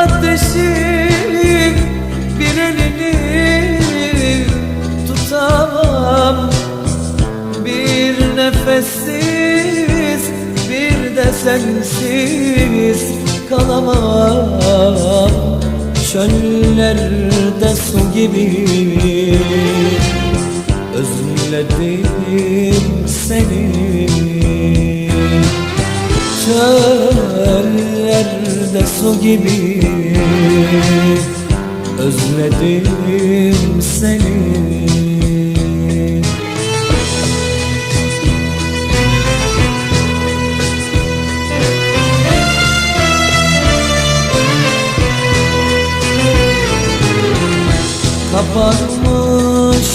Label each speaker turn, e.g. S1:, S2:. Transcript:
S1: Bir ateşin bir elini tutamam. Bir nefessiz bir de sensiz kalamam. Çöllerde su gibi Özledim seni denizde su gibi. Özledim seni. Kapanmış